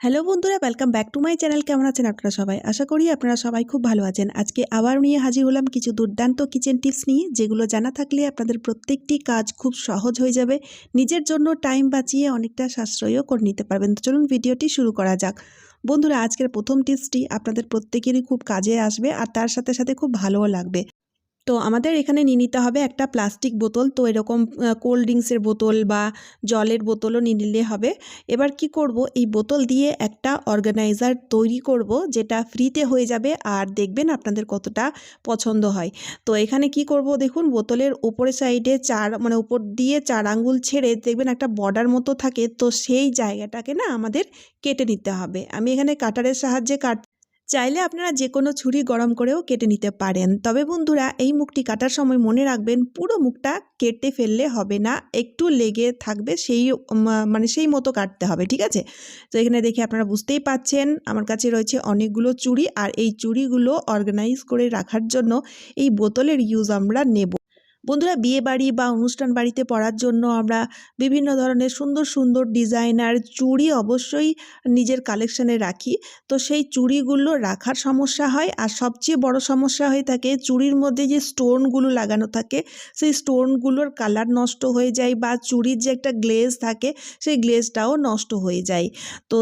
Hello বন্ধুরা welcome back to my channel কেমন আছেন আপনারা সবাই? আশা করি আপনারা সবাই খুব ভালো আছেন। আজকে আবার নিয়ে হাজির হলাম কিছু দুর্দান্ত কিচেন টিপস নিয়ে, যেগুলো জানা থাকলে আপনাদের প্রত্যেকটি কাজ খুব সহজ হয়ে যাবে। নিজের জন্য টাইম বাঁচিয়ে অনেকটা সাশ্রয়ও করে নিতে পারবেন। তো চলুন ভিডিওটি শুরু করা যাক। বন্ধুরা, আজকের প্রথম টিপসটি আপনাদের প্রত্যেকেরই খুব কাজে আসবে, আর তার সাথে সাথে খুব ভালোও লাগবে। তো আমাদের এখানে নিয়ে নিতে হবে একটা প্লাস্টিক বোতল। তো এরকম কোল্ড ড্রিঙ্কসের বোতল বা জলের বোতলও নিয়ে নিলে হবে। এবার কি করব? এই বোতল দিয়ে একটা অর্গানাইজার তৈরি করব, যেটা ফ্রিতে হয়ে যাবে আর দেখবেন আপনাদের কতটা পছন্দ হয়। তো এখানে কি করব দেখুন, বোতলের উপরের সাইডে চার মানে উপর দিয়ে চার আঙ্গুল ছেড়ে দেখবেন একটা বর্ডার মতো থাকে। তো সেই জায়গাটাকে না আমাদের কেটে নিতে হবে। আমি এখানে কাটারের সাহায্যে কাট চাইলে আপনারা যে কোনো ছুরি গরম করেও কেটে নিতে পারেন। তবে বন্ধুরা, এই মুখটি কাটার সময় মনে রাখবেন, পুরো মুখটা কেটে ফেললে হবে না, একটু লেগে থাকবে সেই মানে সেই মতো কাটতে হবে, ঠিক আছে? তো এখানে দেখে আপনারা বুঝতেই পাচ্ছেন, আমার কাছে রয়েছে অনেকগুলো চুড়ি, আর এই চুড়িগুলো অর্গানাইজ করে রাখার জন্য এই বোতলের ইউজ আমরা নেব। বন্ধুরা বিয়ে বাড়ি বা অনুষ্ঠান বাড়িতে পরার জন্য আমরা বিভিন্ন ধরনের সুন্দর সুন্দর ডিজাইনার চুড়ি অবশ্যই নিজের কালেকশানে রাখি। তো সেই চুড়িগুলো রাখার সমস্যা হয় আর সবচেয়ে বড় সমস্যা হয়ে থাকে চুড়ির মধ্যে যে স্টোনগুলো লাগানো থাকে, সেই স্টোনগুলোর কালার নষ্ট হয়ে যায় বা চুড়ির যে একটা গ্লেজ থাকে, সেই গ্লেজটাও নষ্ট হয়ে যায়। তো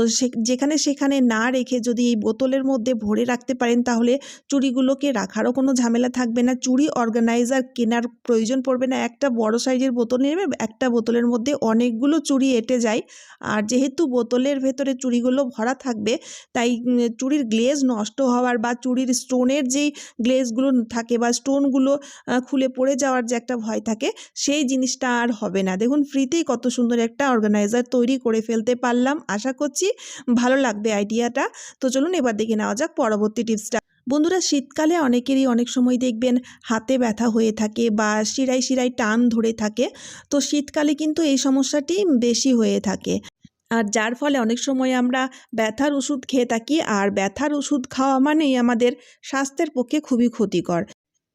যেখানে সেখানে না রেখে যদি এই বোতলের মধ্যে ভরে রাখতে পারেন তাহলে চুড়িগুলোকে রাখারও কোনো ঝামেলা থাকবে না। চুড়ি অর্গানাইজার কেনার প্রয়োজন পড়বে না। একটা বড় সাইজের বোতল নেবে, একটা বোতলের মধ্যে অনেকগুলো চুড়ি এঁটে যায়। আর যেহেতু বোতলের ভেতরে চুড়িগুলো ভরা থাকবে, তাই চুড়ির গ্লেজ নষ্ট হওয়ার বা চুড়ির স্টোনের যেই গ্লেজগুলো থাকে বা স্টোনগুলো খুলে পড়ে যাওয়ার যে একটা ভয় থাকে, সেই জিনিসটা আর হবে না। দেখুন, ফ্রিতেই কত সুন্দর একটা অর্গানাইজার তৈরি করে ফেলতে পারলাম। আশা করছি ভালো লাগবে আইডিয়াটা। তো চলুন এবার দেখে নেওয়া যাক পরবর্তী টিপসটা। বন্ধুরা, শীতকালে অনেকেরই অনেক সময় দেখবেন হাতে ব্যথা হয়ে থাকে বা শিরায় শিরায় টান ধরে থাকে। তো শীতকালে কিন্তু এই সমস্যাটি বেশি হয়ে থাকে। আর যার ফলে অনেক সময় আমরা ব্যথার ওষুধ খেয়ে থাকি, আর ব্যথার ওষুধ খাওয়া মানেই আমাদের স্বাস্থ্যের পক্ষে খুবই ক্ষতিকর।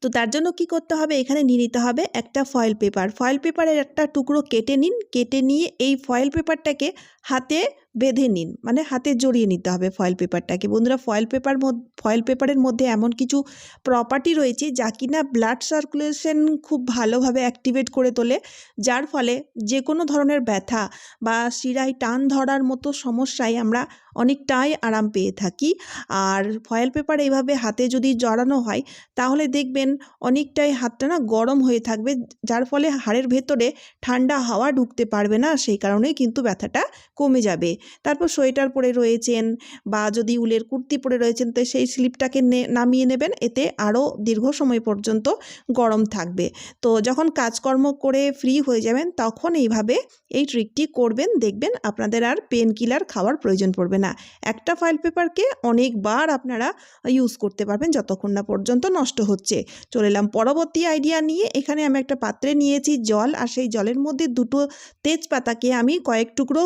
তো তার জন্য কি করতে হবে? এখানে নিয়ে নিতে হবে একটা ফয়েল পেপার ফয়েল পেপারের একটা টুকরো কেটে নিন। কেটে নিয়ে এই ফয়েল পেপারটাকে হাতে বেঁধে নিন মানে হাতে জড়িয়ে নিতে হবে ফয়েল পেপারটাকে বন্ধুরা ফয়েল পেপার ফয়েল পেপারের মধ্যে এমন কিছু প্রপার্টি রয়েছে যা কিনা ব্লাড সার্কুলেশন খুব ভালোভাবে অ্যাক্টিভেট করে তোলে, যার ফলে যে কোনো ধরনের ব্যথা বা শিরায় টান ধরার মতো সমস্যায় আমরা অনেকটাই আরাম পেয়ে থাকি। আর ফয়েল পেপার এইভাবে হাতে যদি জড়ানো হয়, তাহলে দেখবেন অনেকটাই হাতটা না গরম হয়ে থাকবে, যার ফলে হাড়ের ভেতরে ঠান্ডা হাওয়া ঢুকতে পারবে না, সেই কারণেই কিন্তু ব্যথাটা কমে যাবে। তারপর সোয়েটার পরে রয়েছেন বা যদি উলের কুর্তি পরে রয়েছেন, তো সেই স্লিপটাকে নামিয়ে নেবেন। এতে আরও দীর্ঘ সময় পর্যন্ত গরম থাকবে। তো যখন কাজকর্ম করে ফ্রি হয়ে যাবেন, তখন এইভাবে এই ট্রিকটি করবেন, দেখবেন আপনাদের আর পেন কিলার খাওয়ার প্রয়োজন পড়বে না। একটা ফাইল পেপারকে অনেকবার আপনারা ইউজ করতে পারবেন যতক্ষণ না পর্যন্ত নষ্ট হচ্ছে। চলে এলাম পরবর্তী আইডিয়া নিয়ে। এখানে আমি একটা পাত্রে নিয়েছি জল, আর সেই জলের মধ্যে দুটো তেজপাতাকে আমি কয়েক টুকরো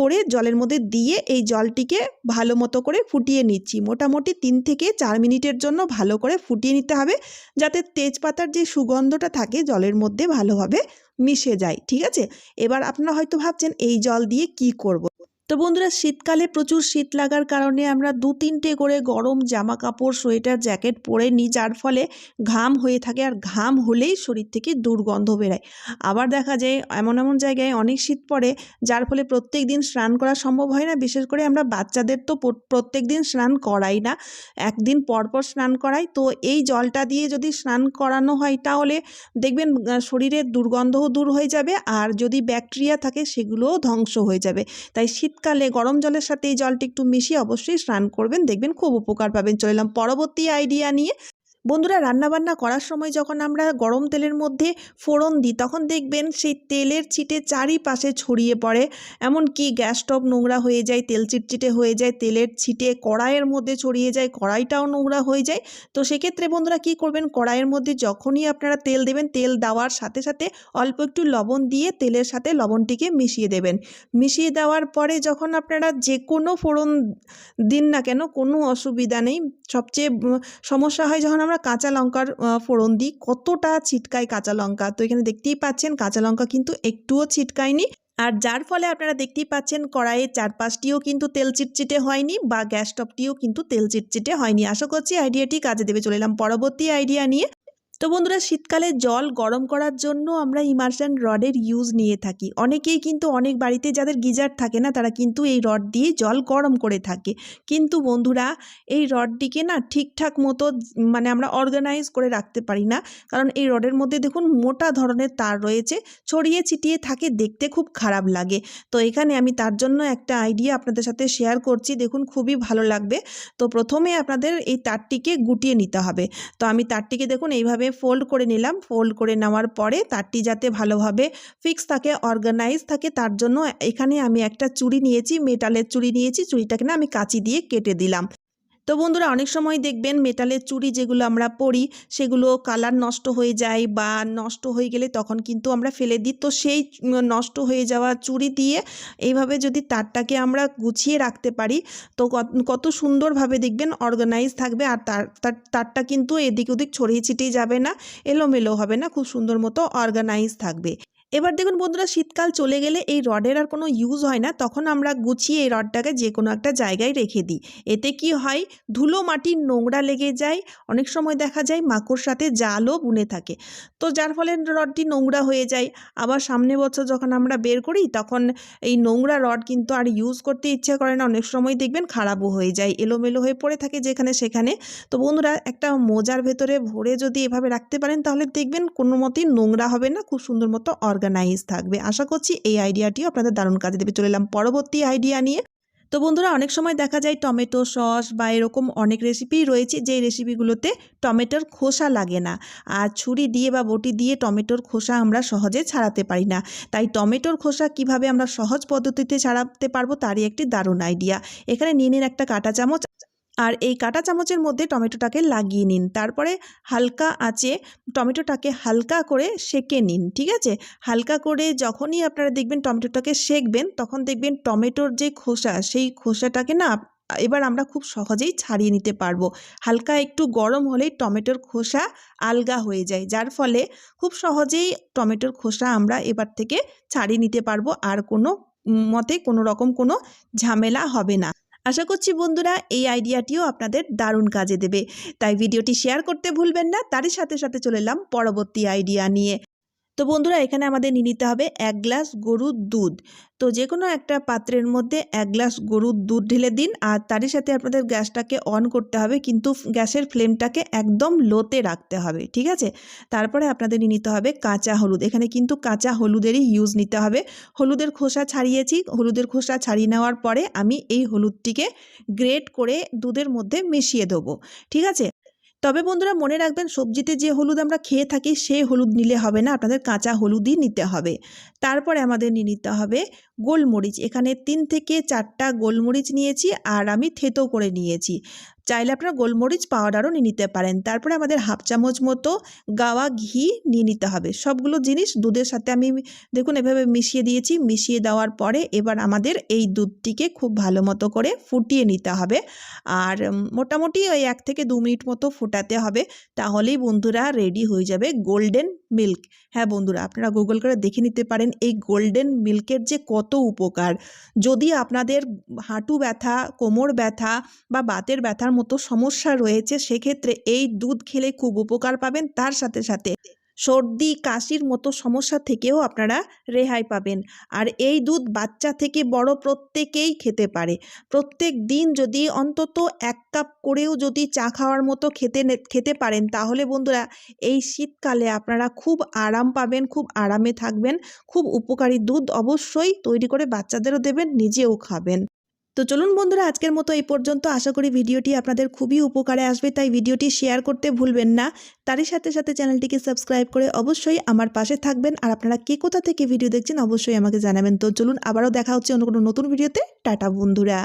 করে জলের মধ্যে দিয়ে এই জলটিকে ভালো মতো করে ফুটিয়ে নিচ্ছি মোটামুটি তিন থেকে চার মিনিটের জন্য ভালো করে ফুটিয়ে নিতে হবে যাতে তেজপাতার যে সুগন্ধটা থাকে জলের মধ্যে ভালোভাবে মিশে যায়, ঠিক আছে এবার আপনারা হয়তো ভাবছেন এই জল দিয়ে কি করব। তো বন্ধুরা, শীতকালে প্রচুর শীত লাগার কারণে আমরা দু তিনটে করে গরম জামা কাপড় সোয়েটার, জ্যাকেট পরে নিই, যার ফলে ঘাম হয়ে থাকে আর ঘাম হলেই শরীর থেকে দুর্গন্ধ বেরায়। আবার দেখা যায় এমন এমন জায়গায় অনেক শীত পড়ে, যার ফলে প্রত্যেক দিন স্নান করা সম্ভব হয় না। বিশেষ করে আমরা বাচ্চাদের তো প্রত্যেক দিন স্নান করাই না, একদিন পরপর স্নান করাই। তো এই জলটা দিয়ে যদি স্নান করানো হয়, তাহলে দেখবেন শরীরের দুর্গন্ধও দূর হয়ে যাবে আর যদি ব্যাকটেরিয়া থাকে, সেগুলোও ধ্বংস হয়ে যাবে। তাই শীত শীতকালে গরম জলের সাথে এই জলটি একটু মিশিয়ে অবশ্যই স্নান করবেন। দেখবেন খুব উপকার পাবেন। চলে এলাম পরবর্তী আইডিয়া নিয়ে। বন্ধুরা রান্নাবান্না করার সময় যখন আমরা গরম তেলের মধ্যে ফোড়ন দিই, তখন দেখবেন সেই তেলের ছিটে চারিপাশে ছড়িয়ে পড়ে। এমনকি গ্যাস স্টোভ নোংরা হয়ে যায়, তেল চিটচিটে হয়ে যায়, তেলের ছিটে কড়াইয়ের মধ্যে ছড়িয়ে যায়, কড়াইটাও নোংরা হয়ে যায়। তো সেক্ষেত্রে বন্ধুরা কি করবেন, কড়াইয়ের মধ্যে যখনই আপনারা তেল দেবেন, তেল দেওয়ার সাথে সাথে অল্প একটু লবণ দিয়ে তেলের সাথে লবণটিকে মিশিয়ে দেবেন। মিশিয়ে দেওয়ার পরে যখন আপনারা যে কোনো ফোড়ন দিন না কেন, কোনো অসুবিধা নেই। সবচেয়ে সমস্যা হয় যখন আমরা কাঁচা লঙ্কার ফোড়ন দিই। কতটা ছিটকায় কাঁচা লঙ্কা? তো এখানে দেখতেই পাচ্ছেন কাঁচা লঙ্কা কিন্তু একটুও ছিটকায়নি। আর যার ফলে আপনারা দেখতেই পাচ্ছেন কড়াইয়ের চারপাশটিও কিন্তু তেল চিটচিটে হয়নি বা গ্যাস স্টপটিও কিন্তু তেল চিটচিটে হয়নি। আশা করছি আইডিয়াটি কাজে দেবে। চলে এলাম পরবর্তী আইডিয়া নিয়ে। তো বন্ধুরা শীতকালে জল গরম করার জন্য আমরা ইমার্শন রডের ইউজ নিয়ে থাকি। অনেকেই কিন্তু অনেক বাড়িতে যাদের গিজার থাকে না, তারা কিন্তু এই রড দিয়ে জল গরম করে থাকে। কিন্তু বন্ধুরা, এই রডটিকে না ঠিকঠাক মতো মানে আমরা অর্গানাইজ করে রাখতে পারি না। কারণ এই রডের মধ্যে দেখুন মোটা ধরনের তার রয়েছে, ছড়িয়ে ছিটিয়ে থাকে, দেখতে খুব খারাপ লাগে। তো এখানে আমি তার জন্য একটা আইডিয়া আপনাদের সাথে শেয়ার করছি, দেখুন খুবই ভালো লাগবে। তো প্রথমে আপনাদের এই তারটিকে গুটিয়ে নিতে হবে। তো আমি তারটিকে দেখুন এইভাবে ফোল্ড করে নিলাম। ফোল্ড করে নেওয়ার পরে তারটি যাতে ভালোভাবে ফিক্স থাকে অর্গানাইজ থাকে, তার জন্য এখানে আমি একটা চুড়ি নিয়েছি মেটালের চুড়ি নিয়েছি। চুড়িটাকে না আমি কাঁচি দিয়ে কেটে দিলাম। তো বন্ধুরা অনেক সময় দেখবেন মেটালের চুড়ি যেগুলো আমরা পরি সেগুলো কালার নষ্ট হয়ে যায় বা নষ্ট হয়ে গেলে তখন কিন্তু আমরা ফেলে দিই। তো সেই নষ্ট হয়ে যাওয়া চুড়ি দিয়ে এইভাবে যদি তারটাকে আমরা গুছিয়ে রাখতে পারি, তো কত- সুন্দরভাবে দেখবেন অর্গানাইজ থাকবে আর তার- তারটা কিন্তু এদিক ওদিক ছড়িয়ে ছিটিয়ে যাবে না, এলোমেলো হবে না, খুব সুন্দর মতো অর্গানাইজ থাকবে। এবার দেখুন বন্ধুরা, শীতকাল চলে গেলে এই রডের আর কোনো ইউজ হয় না। তখন আমরা গুছিয়ে এই রডটাকে যে কোনো একটা জায়গায় রেখে দিই। এতে কি হয়? ধুলো মাটির নোংরা লেগে যায়। অনেক সময় দেখা যায় মাকড় সাথে জালও বুনে থাকে। তো যার ফলে রডটি নোংরা হয়ে যায়। আবার সামনে বছর যখন আমরা বের করি, তখন এই নোংরা রড কিন্তু আর ইউজ করতে ইচ্ছে করে না। অনেক সময় দেখবেন খারাপও হয়ে যায়, এলোমেলো হয়ে পড়ে থাকে যেখানে সেখানে। তো বন্ধুরা, একটা মোজার ভেতরে ভরে যদি এভাবে রাখতে পারেন, তাহলে দেখবেন কোনো মতেই নোংরা হবে না। খুব সুন্দর মতো অর্গানাইজ থাকবে। আশা করছি এই আইডিয়াটিও আপনাদের দারুণ কাজে দেবে। চলে এলাম পরবর্তী আইডিয়া নিয়ে। তো বন্ধুরা, অনেক সময় দেখা যায় টমেটো সস বা এরকম অনেক রেসিপি রয়েছে যে রেসিপিগুলোতে টমেটোর খোসা লাগে না। আর ছুরি দিয়ে বা বটি দিয়ে টমেটোর খোসা আমরা সহজে ছাড়াতে পারি না। তাই টমেটোর খোসা কীভাবে আমরা সহজ পদ্ধতিতে ছাড়াতে পারব, তারই একটি দারুণ আইডিয়া এখানে নিয়ে নিন একটা কাঁটা চামচ। আর এই কাঁটা চামচের মধ্যে টমেটোটাকে লাগিয়ে নিন। তারপরে হালকা আঁচে টমেটোটাকে হালকা করে সেকে নিন, ঠিক আছে? হালকা করে যখনই আপনারা দেখবেন টমেটোটাকে সেকবেন, তখন দেখবেন টমেটোর যে খোসা, সেই খোসাটাকে না এবার আমরা খুব সহজেই ছাড়িয়ে নিতে পারব। হালকা একটু গরম হলেই টমেটোর খোসা আলগা হয়ে যায়। যার ফলে খুব সহজেই টমেটোর খোসা আমরা এবার থেকে ছাড়িয়ে নিতে পারব। আর কোনো মতে কোনো রকম কোনো ঝামেলা হবে না। আশা করছি বন্ধুরা এই আইডিয়াটিও আপনাদের দারুণ কাজে দেবে। তাই ভিডিওটি শেয়ার করতে ভুলবেন না। তারই সাথে সাথে চলে এলাম পরবর্তী আইডিয়া নিয়ে। তো বন্ধুরা, এখানে আমাদের নিয়ে নিতে হবে এক গ্লাস গরুর দুধ। তো যে কোনো একটা পাত্রের মধ্যে এক গ্লাস গরুর দুধ ঢেলে দিন, আর তারই সাথে আপনাদের গ্যাসটাকে অন করতে হবে, কিন্তু গ্যাসের ফ্লেমটাকে একদম লোতে রাখতে হবে, ঠিক আছে? তারপরে আপনাদের নিয়ে নিতে হবে কাঁচা হলুদ। এখানে কিন্তু কাঁচা হলুদেরই ইউজ নিতে হবে। হলুদের খোসা ছাড়িয়েছি, হলুদের খোসা ছাড়িয়ে নেওয়ার পরে আমি এই হলুদটিকে গ্রেট করে দুধের মধ্যে মিশিয়ে দেবো, ঠিক আছে? তবে বন্ধুরা মনে রাখবেন, সবজিতে যে হলুদ আমরা খেয়ে থাকি সেই হলুদ নিলে হবে না। আপনাদের কাঁচা হলুদই নিতে হবে। তারপরে আমাদের নিয়ে নিতে হবে গোলমরিচ। এখানে তিন থেকে চারটা গোলমরিচ নিয়েছি আর আমি থেতো করে নিয়েছি। চাইলে আপনারা গোলমরিচ পাউডারও নিয়ে নিতে পারেন। তারপরে আমাদের হাফ চামচ মতো গাওয়া ঘি নিয়ে নিতে হবে। সবগুলো জিনিস দুধের সাথে আমি দেখুন এভাবে মিশিয়ে দিয়েছি। মিশিয়ে দেওয়ার পরে এবার আমাদের এই দুধটিকে খুব ভালো মতো করে ফুটিয়ে নিতে হবে। আর মোটামুটি ওই এক থেকে দু মিনিট মতো ফোটাতে হবে। তাহলেই বন্ধুরা রেডি হয়ে যাবে গোল্ডেন মিল্ক হ্যাঁ বন্ধুরা, আপনারা গুগল করে দেখে নিতে পারেন। এই গোল্ডেন মিল্কের যে কত উপকার। যদি আপনাদের হাঁটু ব্যথা, কোমর ব্যথা বা বাতের ব্যথার মতো সমস্যা রয়েছে, সেক্ষেত্রে এই দুধ খেলে খুব উপকার পাবেন। তার সাথে সাথে সর্দি, কাশির মতো সমস্যা থেকেও আপনারা রেহাই পাবেন। আর এই দুধ বাচ্চা থেকে বড় প্রত্যেকেই খেতে পারে। প্রত্যেক দিন যদি অন্তত এক কাপ করেও যদি চা খাওয়ার মতো খেতে খেতে পারেন, তাহলে বন্ধুরা এই শীতকালে আপনারা খুব আরাম পাবেন, খুব আরামে থাকবেন, খুব উপকারী দুধ অবশ্যই তৈরি করে বাচ্চাদেরও দেবেন, নিজেও খাবেন। তো চলুন বন্ধুরা, আজকের মতো এই পর্যন্ত। আশা করি ভিডিওটি আপনাদের খুবই উপকারে আসবে, তাই ভিডিওটি শেয়ার করতে ভুলবেন না। তারই সাথে সাথে চ্যানেলটিকে সাবস্ক্রাইব করে অবশ্যই আমার পাশে থাকবেন। আর আপনারা কে কোথা থেকে ভিডিও দেখছেন, অবশ্যই আমাকে জানাবেন। তো চলুন, আবারও দেখা হচ্ছে অন্য কোনো নতুন ভিডিওতে। টাটা বন্ধুরা।